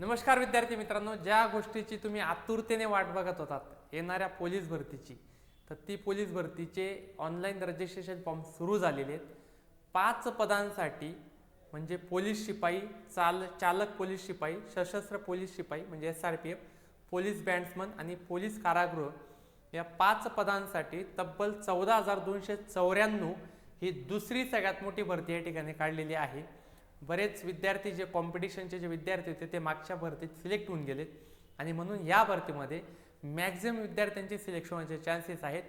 नमस्कार विद्यार्थी मित्रांनो ज्या गोष्टीची तुम्ही आतुरतेने वाट बघत होतात येणाऱ्या पोलीस भरतीची तर ती पोलीस भरतीचे ऑनलाईन रजिस्ट्रेशन फॉर्म सुरू झालेले आहेत. पाच पदांसाठी म्हणजे पोलीस शिपाई चाल चालक पोलीस शिपाई सशस्त्र पोलीस शिपाई म्हणजे S R P F police bandsman आणि पोलीस कारागृह या पाच पदांसाठी तब्बल चौदा हजार दोनशे चौऱ्याण्णव ही दुसरी सगळ्यात मोठी भरती या ठिकाणी काढलेली आहे. बरेच विद्यार्थी जे कॉम्पिटिशनचे जे विद्यार्थी होते ते मागच्या भरतीत सिलेक्ट होऊन गेलेत आणि म्हणून या भरतीमध्ये मॅक्झिमम विद्यार्थ्यांचे सिलेक्शन होण्याचे चान्सेस आहेत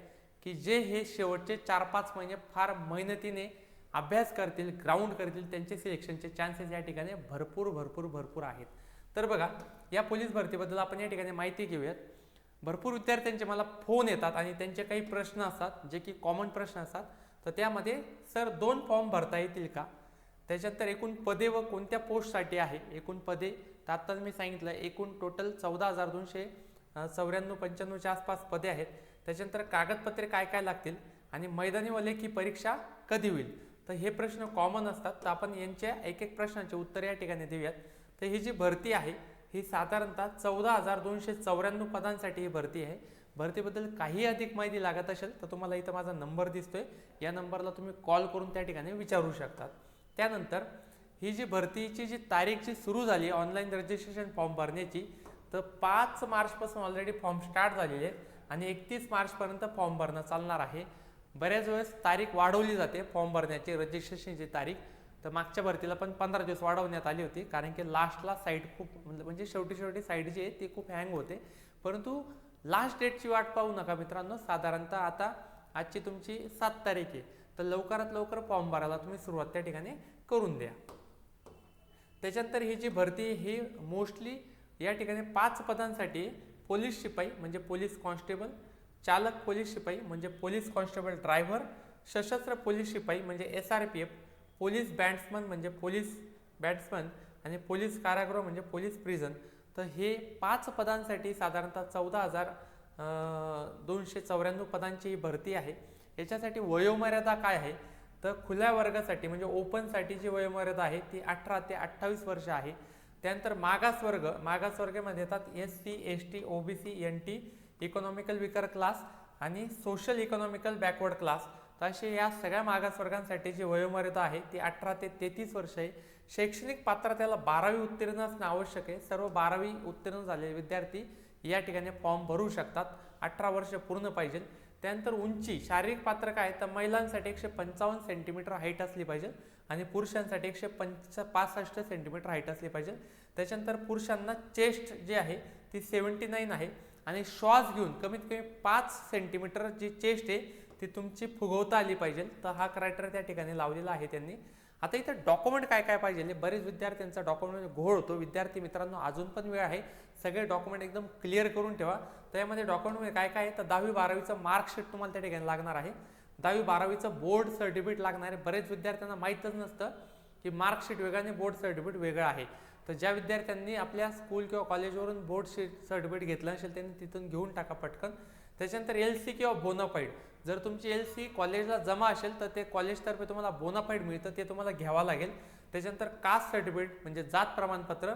की जे हे शेवटचे चार पाच महिने फार मेहनतीने अभ्यास करतील ग्राउंड करतील त्यांचे सिलेक्शनचे चान्सेस या ठिकाणी भरपूर भरपूर भरपूर आहेत. तर बघा या पोलीस भरतीबद्दल आपण या ठिकाणी माहिती घेऊयात. भरपूर विद्यार्थ्यांचे मला फोन येतात आणि त्यांचे काही प्रश्न असतात जे की कॉमन प्रश्न असतात. तर त्यामध्ये सर दोन फॉर्म भरता येतील का? त्याच्यानंतर एकूण पदे व कोणत्या पोस्टसाठी आहे? एकूण पदे तर आत्ताच मी सांगितलं एकूण टोटल चौदा हजार दोनशे चौऱ्याण्णव पंच्याण्णवच्या आसपास पदे आहेत. त्याच्यानंतर कागदपत्रे काय काय लागतील आणि मैदानी व लेखी परीक्षा कधी होईल? तर हे प्रश्न कॉमन असतात. तर आपण यांच्या एक एक प्रश्नांचे उत्तर या ठिकाणी देऊयात. तर ही जी भरती आहे ही साधारणतः चौदा हजार दोनशे चौऱ्याण्णव पदांसाठी ही भरती आहे. भरतीबद्दल काही अधिक माहिती लागत असेल तर तुम्हाला इथं माझा नंबर दिसतोय. या नंबरला तुम्ही कॉल करून त्या ठिकाणी विचारू शकतात. त्यानंतर ही जी भरतीची जी तारीख जी सुरू झाली ऑनलाईन रजिस्ट्रेशन फॉर्म भरण्याची तर पाच मार्चपासून ऑलरेडी फॉर्म स्टार्ट झालेले आहेत आणि एकतीस मार्चपर्यंत फॉर्म भरणं चालणार आहे. बऱ्याच वेळेस तारीख वाढवली जाते फॉर्म भरण्याची रजिस्ट्रेशनची तारीख. तर मागच्या भरतीला पण पंधरा दिवस वाढवण्यात आली होती कारण की लास्टला साईट खूप म्हणजे, म्हणजे शेवटी शेवटी साईट जी आहे ती खूप हँग होते. परंतु लास्ट डेटची वाट पाहू नका मित्रांनो साधारणतः आता आजची तुमची सात तारीख आहे. तर लवकरात लवकर फॉर्म भरायला तुम्ही सुरुवात त्या ठिकाणी करून द्या. त्याच्यानंतर ही जी भरती ही मोस्टली या ठिकाणी पाच पदांसाठी पोलीस शिपाई म्हणजे पोलीस कॉन्स्टेबल चालक पोलीस शिपाई म्हणजे पोलीस कॉन्स्टेबल ड्रायव्हर सशस्त्र पोलीस शिपाई म्हणजे S R P F police batsman म्हणजे पोलीस बॅट्समन आणि पोलीस कारागृह म्हणजे पोलीस प्रिझन. तर हे पाच पदांसाठी साधारणतः चौदा हजार दोनशे चौऱ्याण्णव पदांची ही भरती आहे. याच्यासाठी वयोमर्यादा काय आहे? तर खुल्या वर्गासाठी म्हणजे ओपनसाठी जी वयोमर्यादा आहे ती अठरा ते अठ्ठावीस वर्ष आहे. त्यानंतर मागास वर्ग मागास वर्गामध्ये येतात S C S T O B C N T economical weaker class आणि सोशल इकॉनॉमिकल बॅकवर्ड क्लास तर असे या सगळ्या मागासवर्गांसाठी जी वयोमर्यादा आहे ती अठरा ते तेहतीस वर्ष आहे. शैक्षणिक पात्रतेला बारावी उत्तीर्ण असणं आवश्यक आहे. सर्व बारावी उत्तीर्ण झालेले विद्यार्थी या ठिकाणी फॉर्म भरू शकतात. अठरा वर्ष पूर्ण पाहिजे. त्यानंतर उंची शारीरिक पात्र काय तर महिलांसाठी एकशे पंचावन्न सेंटीमीटर हाईट असली पाहिजे आणि पुरुषांसाठी एकशे पंच पासष्ट सेंटीमीटर हाईट असली पाहिजे. त्याच्यानंतर पुरुषांना चेस्ट जी आहे ती सेवन्टी नाईन आहे आणि श्वास घेऊन कमीत कमी पाच सेंटीमीटर जी चेस्ट आहे ती तुमची फुगवता आली पाहिजे. तर हा क्रायटेरिया त्या ठिकाणी लावलेला आहे त्यांनी. आता इथं डॉक्युमेंट काय काय पाहिजे? म्हणजे बरेच विद्यार्थ्यांचा डॉक्युमेंट म्हणजे घोळ होतो. विद्यार्थी मित्रांनो अजून पण वेळ आहे. सगळे डॉक्युमेंट एकदम क्लिअर करून ठेवा. त्यामध्ये डॉक्युमेंट म्हणजे काय काय आहे? तर दहावी बारावीचं मार्कशीट तुम्हाला त्या ठिकाणी लागणार आहे. दहावी बारावीचं बोर्ड सर्टिफिकेट लागणार आहे. बरेच विद्यार्थ्यांना माहीतच नसतं की मार्कशीट वेगळं आणि बोर्ड सर्टिफिकेट वेगळं आहे. तर ज्या विद्यार्थ्यांनी आपल्या स्कूल किंवा कॉलेजवरून बोर्ड शीट सर्टिफिकेट घेतलं असेल त्यांनी तिथून घेऊन टाका पटकन. त्याच्यानंतर एल सी किंवा बोनाफाईड जर तुमची एल सी कॉलेजला जमा असेल तर ते कॉलेजतर्फे तुम्हाला बोनाफाईड मिळतं ते तुम्हाला घ्यावं लागेल. त्याच्यानंतर कास्ट सर्टिफिकेट म्हणजे जात प्रमाणपत्र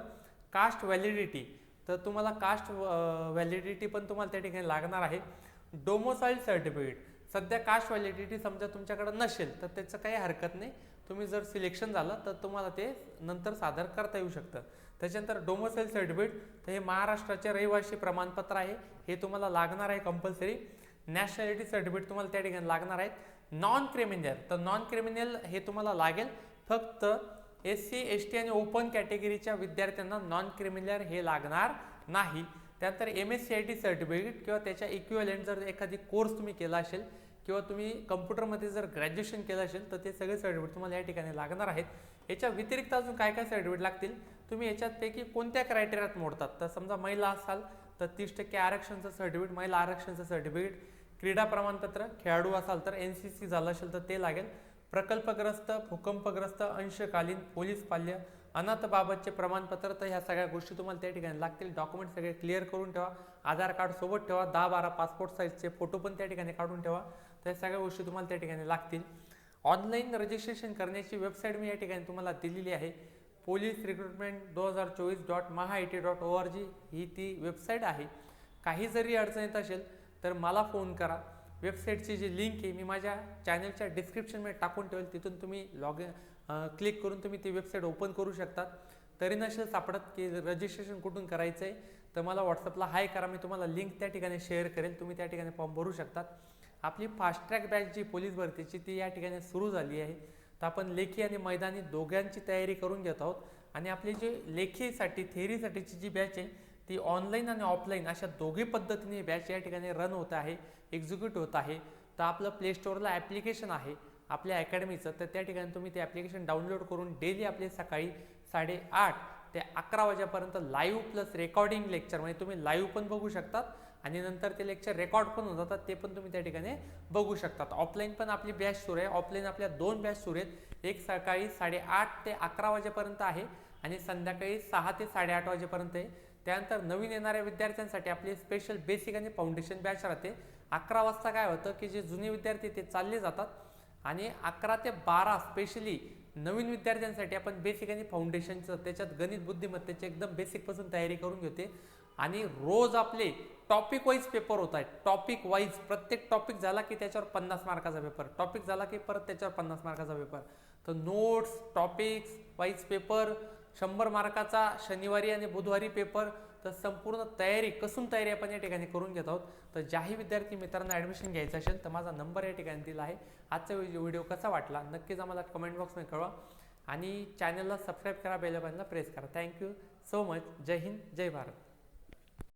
कास्ट व्हॅलिडिटी तर तुम्हाला कास्ट व्हॅलिडिटी पण तुम्हाला त्या ठिकाणी लागणार आहे. डोमोसाईल सर्टिफिकेट सध्या कास्ट व्हॅलिडिटी समजा तुमच्याकडे नसेल तर त्याचं काही हरकत नाही. तुम्ही जर सिलेक्शन झालं तर तुम्हाला ते नंतर सादर करता येऊ शकतं. त्याच्यानंतर डोमोसेल सर्टिफिकेट तर हे महाराष्ट्राचे रहिवासी प्रमाणपत्र आहे. हे तुम्हाला लागणार आहे कंपल्सरी नॅशनॅलिटी सर्टिफिकेट तुम्हाला त्या ठिकाणी लागणार आहेत. नॉन क्रिमिनल तर नॉन क्रिमिनल हे तुम्हाला लागेल. फक्त एस सी एस टी आणि ओपन कॅटेगरीच्या विद्यार्थ्यांना नॉन क्रिमिनल हे लागणार नाही. त्यानंतर M S C I T certificate किंवा त्याच्या इक्विवलेंट जर एखादी कोर्स तुम्ही केला असेल किंवा तुम्ही कम्प्युटरमध्ये जर ग्रॅज्युएशन केलं असेल तर ते सगळे सर्टिफिकेट तुम्हाला या ठिकाणी लागणार आहेत. याच्या व्यतिरिक्त अजून काय काय सर्टिफिकेट लागतील? तुम्ही याच्यातपैकी कोणत्या क्रायटेरियात मोडतात? तर समजा महिला असाल तर तीस टक्के आरक्षणचं सर्टिफिकेट महिला आरक्षणचं सर्टिफिकेट क्रीडा प्रमाणपत्र खेळाडू असाल तर एन सी सी झालं असेल तर ते लागेल. प्रकल्पग्रस्त भूकंपग्रस्त अंशकालीन पोलीस पाल्य अनाथबाबतचे प्रमाणपत्र तर ह्या सगळ्या गोष्टी तुम्हाला त्या ठिकाणी लागतील. डॉक्युमेंट सगळे क्लिअर करून ठेवा. आधार कार्ड सोबत ठेवा. दहा बारा पासपोर्ट साईजचे फोटो पण त्या ठिकाणी काढून ठेवा. तर ह्या सगळ्या गोष्टी तुम्हाला त्या ठिकाणी लागतील. ऑनलाईन रजिस्ट्रेशन करण्याची वेबसाईट मी या ठिकाणी तुम्हाला दिलेली आहे. पोलीस रिक्रुटमेंट दोन हजार चोवीस dot Maha I T dot O R G ही ती वेबसाईट आहे. काही जरी अडचण येत असेल तर मला फोन करा. वेबसाईटची जी लिंक आहे मी माझ्या चॅनलच्या डिस्क्रिप्शनमध्ये टाकून ठेवेल. तिथून तुम्ही लॉग इन क्लिक करून तुम्ही ती वेबसाईट ओपन करू शकतात तरी नसेल सापडत की रजिस्ट्रेशन कुठून करायचं आहे तर मला व्हॉट्सअपला हाय करा. मी तुम्हाला लिंक त्या ठिकाणी शेअर करेल. तुम्ही त्या ठिकाणी फॉर्म भरू शकतात आपली फास्ट ट्रॅक बॅच जी पोलीस भरतीची ती या ठिकाणी सुरू झाली आहे. तर आपण लेखी आणि मैदानी दोघांची तयारी करून घेत आहोत. आणि आपली जी लेखीसाठी थेअरीसाठीची जी बॅच आहे ती ऑनलाईन आणि ऑफलाईन अशा दोघी पद्धतीने बॅच या ठिकाणी रन होत आहे एक्झिक्यूट होत आहे. तर आपलं प्ले स्टोअरला ॲप्लिकेशन आहे आपल्या अकॅडमीचं तर त्या ठिकाणी तुम्ही ते ॲप्लिकेशन डाउनलोड करून डेली आपले सकाळी साडेआठ ते अकरा वाजेपर्यंत लाईव्ह प्लस रेकॉर्डिंग लेक्चर म्हणजे तुम्ही लाईव्ह पण बघू शकतात. आणि नंतर ते लेक्चर रेकॉर्ड पण होत जातात ते पण तुम्ही त्या ठिकाणी बघू शकतात. ऑफलाईन पण आपली बॅच सुरू आहे. ऑफलाईन आपल्या दोन बॅच सुरू आहेत. एक सकाळी साडेआठ ते अकरा वाजेपर्यंत आहे आणि संध्याकाळी सहा ते साडेआठ वाजेपर्यंत आहे. त्यानंतर नवीन येणाऱ्या विद्यार्थ्यांसाठी आपली स्पेशल बेसिक आणि फाउंडेशन बॅच राहते. अकरा वाजता काय होतं की जे जुने विद्यार्थी ते चालले जातात आणि अकरा ते बारा स्पेशली नवीन विद्यार्थ्यांसाठी आपण बेसिक आणि फाउंडेशनचं त्याच्यात गणित बुद्धिमत्तेची एकदम बेसिकपासून तयारी करून घेते. आणि रोज आपले टॉपिक वाईज पेपर होत आहेत. टॉपिक वाईज प्रत्येक टॉपिक झाला की त्याच्यावर पन्नास मार्काचा पेपर टॉपिक झाला की परत त्याच्यावर पन्नास मार्काचा पेपर तर नोट्स टॉपिक्स वाईज पेपर शंभर मार्काचा शनिवारी आणि बुधवारी पेपर तर संपूर्ण तयारी कसून तयारी आपण या ठिकाणी करून घेत आहोत? तर ज्याही विद्यार्थी मित्रांना ॲडमिशन घ्यायचं असेल तर माझा नंबर या ठिकाणी दिला आहे. आजचा व्हिडिओ कसा वाटला? नक्कीच आम्हाला कमेंट बॉक्समध्ये कळवा. आणि चॅनलला सबस्क्राईब करा बेलबनला प्रेस करा. थँक्यू सो मच जय हिंद जय भारत.